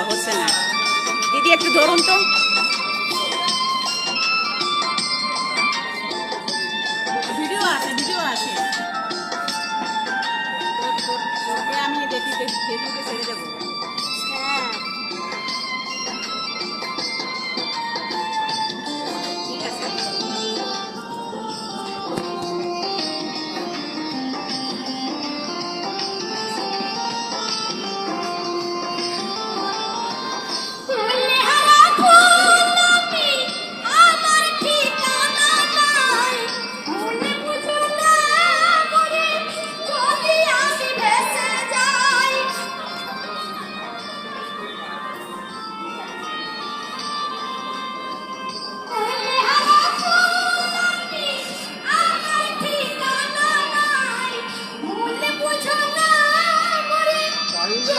দাও হচ্ছে না। দিদি, একটু ধরুন তো। ভিডিও আছে ভিডিও আছে। আমি দেখি, ছেড়ে দেবো।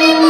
তুমি